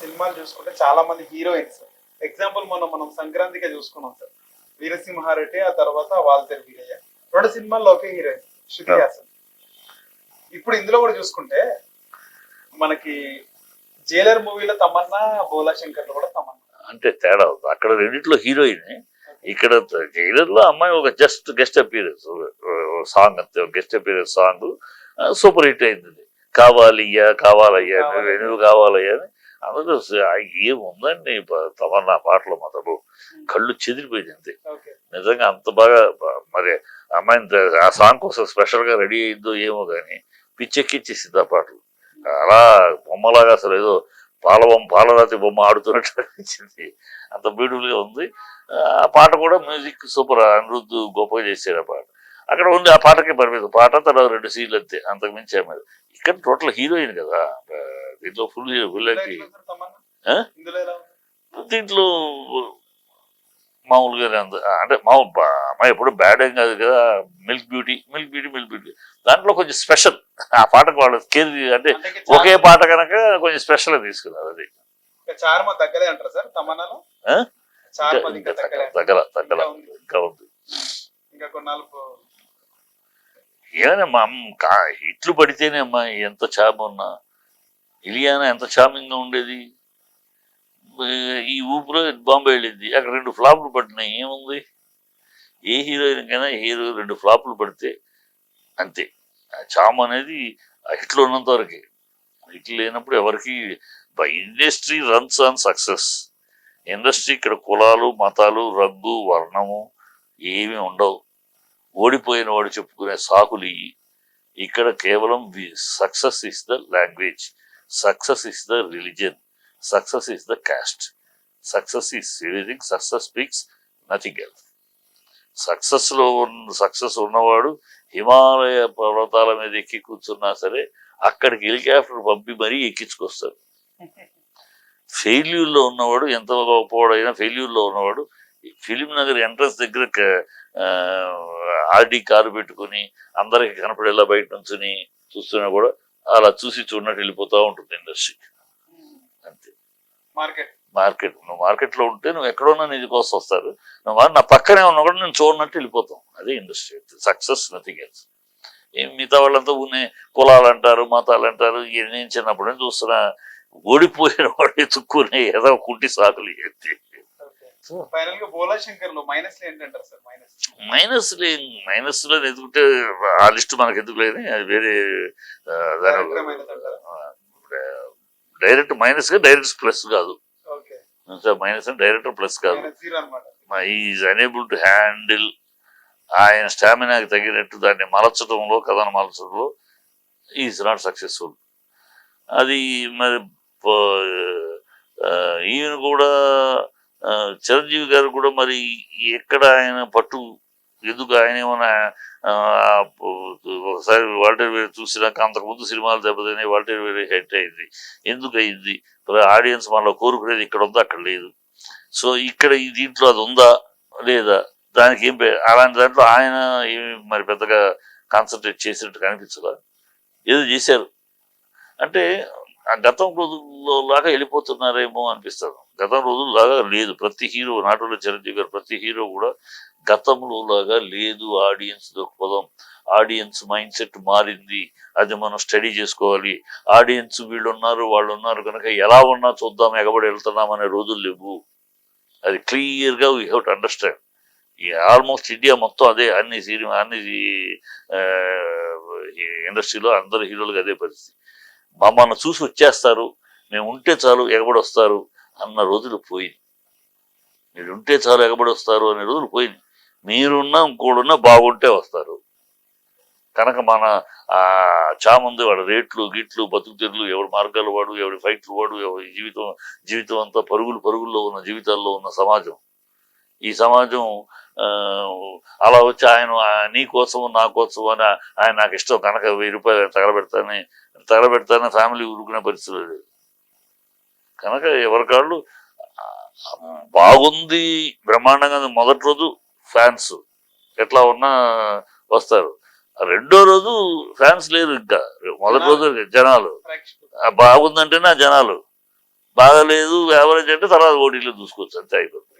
సినిమాలు చూసుకుంటే చాలా మంది హీరోయిన్స్. ఎగ్జాంపుల్ మనం మనం సంక్రాంతిగా చూసుకున్నాం సార్. వీరసింహారెడ్డి ఆ తర్వాత వాల్తేరు వీరయ్య. రెండు సినిమాల్లో ఒకే హీరోయిన్ శృతి హాసన్. ఇప్పుడు ఇందులో కూడా చూసుకుంటే మనకి జైలర్ మూవీలో తమన్నా బోలా శంకర్లో కూడా తమన్నా. అంటే తేడా అక్కడ రెండిట్లో హీరోయిన్. ఇక్కడ జైలర్లో అమ్మాయి ఒక జస్ట్ గెస్ట్ అపీరెన్స్ సాంగ్ అంతే guest appearance song super hit అయింది. కావాలయ్యా కావాలయ్యా నువ్వు కావాలయ్యా అని ఆ ఏముందండి? తమన్నా పాటలు మొదలు కళ్ళు చెదిరిపోయింది అంతే నిజంగా అంత బాగా మరి అమ్మాయిని త- ఆ సాంగ్ కోసం స్పెషల్గా రెడీ అయిందో ఏమో కానీ పిచ్చెక్కిచ్చేసింది ఆ పాటలు. అలా బొమ్మలాగా అసలు ఏదో పాలబొమ్మ పాలరాతి బొమ్మ ఆడుతున్నట్టు అనిపించింది. అంత బ్యూటిఫుల్గా ఉంది. ఆ పాట కూడా మ్యూజిక్ సూపర్ అనిరుద్ధ్ గొప్పగా చేశాడు ఆ పాట. అక్కడ ఉంది ఆ పాటకే పరిమితం. పాట తర్వాత రెండు సీన్లు అంతే అంతకు మించి ఏమీ లేదు. ఇక్కడ టోటల్ హీరోయిన్ కదా దీంట్లో ఫుల్ ఉంది? దీంట్లో మామూలుగానే ఆ, అంటే మామూలు అమ్మాయి ఎప్పుడు బ్యాడ్ ఏం కాదు కదా milk beauty milk beauty milk beauty దాంట్లో కొంచెం స్పెషల్ ఆ పాటకు వాళ్ళు కేర్ అంటే ఒకే పాట కనుక కొంచెం స్పెషల్ తీసుకున్నారు అది. చార్మ తగ్గలే అంటారు సార్ తమన్నాలో? చార్మ తగ్గలే. తగ్గల ఇంకా ఉంది. ఇంకా కొన్నాళ్ళు ఏమైనా మా ఇట్లు పడితేనే అమ్మా ఎంత చామ్ ఉన్నా. ఇలియానా ఎంత చామింగ్ ఉండేది? ఈ ఊపిలో బాంబే వెళ్ళింది. అక్కడ రెండు ఫ్లాపులు పడినాయి ఏముంది? ఏ హీరోయిన్ కైనా హీరో రెండు ఫ్లాపులు పడితే అంతే. ఆ చామ్ అనేది ఆ హిట్లో ఉన్నంత వరకే. హిట్ లేనప్పుడు ఎవరికి industry runs on success industry ఇక్కడ కులాలు మతాలు రంగు వర్ణము ఏమీ ఉండవు. ఓడిపోయిన వాడు చెప్పుకునే సాకులు ఇవి ఇక్కడ కేవలం success is the language success is the religion success is the caste success is everything success speaks nothing else సక్సెస్లో ఉన్న సక్సెస్ ఉన్నవాడు హిమాలయ పర్వతాల మీద ఎక్కి కూర్చున్నా సరే అక్కడికి హెలికాప్టర్ పంపి మరీ ఎక్కించుకొస్తారు ఫెయిల్యూర్లో ఉన్నవాడు ఎంత గొప్పవాడైనా ఫెయిల్యూర్లో ఉన్నవాడు ఫిలిం నగర్ ఎంట్రన్స్ దగ్గర ఆర్డీ కారు పెట్టుకుని అందరికి కనపడేలా బయట నుంచుని చూస్తున్నా కూడా అలా చూసి చూడనట్టు వెళ్ళిపోతా ఉంటుంది ఇండస్ట్రీ అంతే. మార్కెట్. మార్కెట్. నువ్వు మార్కెట్లో ఉంటే నువ్వు ఎక్కడున్నా నీ కోసం వస్తారు. నువ్వు నా పక్కనే ఉన్నా కూడా నేను చూడనట్టు వెళ్ళిపోతాం. అదే ఇండస్ట్రీ సక్సెస్ నథింగ్ ఎల్స్ ఏం మిగతా వాళ్ళంతా ఉన్న కులాలు అంటారు మతాలు అంటారు నేను చిన్నప్పుడు చూస్తున్నా ఓడిపోయిన వాడు ఎత్తుక్కునే ఏదో కుంటి సాకులు ఏంటి ఫైనల్గా బోలా శంకర్లో మైనస్ ఏంటంటారు సార్? మైనస్ మైనస్ మైనస్లో ఎదుగుంటే ఆ లిస్ట్ మనకు ఎందుకు లేదు అది వేరే డైరెక్ట్ మైనస్గా డైరెక్ట్ ప్లస్ కాదు. మైనస్ డైరెక్టర్ ప్లస్ కాదు. ఈజ్ అనేబుల్ టు హ్యాండిల్ ఆయన స్టామినాకి తగినట్టు దాన్ని మలచడంలో కథను మలచడంలో ఈజ్ నాట్ సక్సెస్ఫుల్ అది మరి ఈయన కూడా చిరంజీవి గారు కూడా మరి ఎక్కడ ఆయన పట్టు ఎందుకు ఆయన ఏమైనా ఒకసారి వాల్టర్ వేరే చూసినాక అంతకుముందు సినిమాలు దెబ్బతిని వాల్టర్ వేరే హెట్ అయింది. ఎందుకు అయింది? ఆడియన్స్ మనలో కోరుకునేది ఇక్కడ ఉందా అక్కడ లేదు. సో ఇక్కడ ఈ దీంట్లో అది ఉందా లేదా? దానికి ఏం పే- అలాంటి దాంట్లో ఆయన ఏమి మరి పెద్దగా కాన్సన్ట్రేట్ చేసినట్టు కనిపించదా ఏదో చేశారు. అంటే గతం రోజుల్లో లాగా వెళ్ళిపోతున్నారేమో అనిపిస్తుంది. గతం రోజుల్లాగా లేదు. ప్రతి హీరో నాటులో చిరంజీవి గారు ప్రతి హీరో కూడా గతంలో లాగా లేదు ఆడియన్స్ దృక్పథం ఆడియన్స్ మైండ్ సెట్ మారింది అది మనం స్టడీ చేసుకోవాలి ఆడియన్స్ వీళ్ళు ఉన్నారు వాళ్ళు ఉన్నారు కనుక ఎలా ఉన్నా చూద్దాం ఎగబడి వెళ్తున్నాం అనే రోజులు లేవు. అది క్లియర్గా వీ హ్యావ్ టు అండర్స్టాండ్ ఈ ఆల్మోస్ట్ ఇండియా మొత్తం అదే అన్ని సినిమా అన్ని ఇండస్ట్రీలో అందరు హీరోలకు అదే పరిస్థితి. మమ్మల్ని చూసి వచ్చేస్తారు. మేము ఉంటే చాలు ఎగబడి వస్తారు అన్న రోజులు పోయింది మీరు ఉంటే చాలు ఎగబడి వస్తారు అనే రోజులు పోయింది మీరున్నా ఇంకోడున్నా బాగుంటే వస్తారు. కనుక మన చామంది చాముంది వాడు రేట్లు గిట్లు బతుకుతీరులు ఎవరి మార్గాలు వాడు ఎవడి ఫైట్లు వాడు ఎవరి జీవితం జీవితం అంతా పరుగులు పరుగుల్లో ఉన్న జీవితాల్లో ఉన్న సమాజం ఈ సమాజం అలా వచ్చి ఆయన నీ కోసం నా కోసం అని ఆయన నాకు ఇష్టం కనుక వెయ్యి రూపాయలు తగలబెడతానే తగలబెడతానే ఫ్యామిలీ ఊరుకునే పరిస్థితులు లేదు. కనుక ఎవరికాళ్ళు బాగుంది బ్రహ్మాండంగా. మొదటి రోజు ఫ్యాన్స్ ఎట్లా ఉన్నా వస్తారు. రెండో రోజు ఫ్యాన్స్ లేరు ఇంకా. మొదటి రోజు జనాలు. బాగుందంటేనే జనాలు. బాగలేదు యావరేజ్ అంటే తర్వాత ఓటీలో చూసుకోవచ్చు అంతే అయిపోతుంది.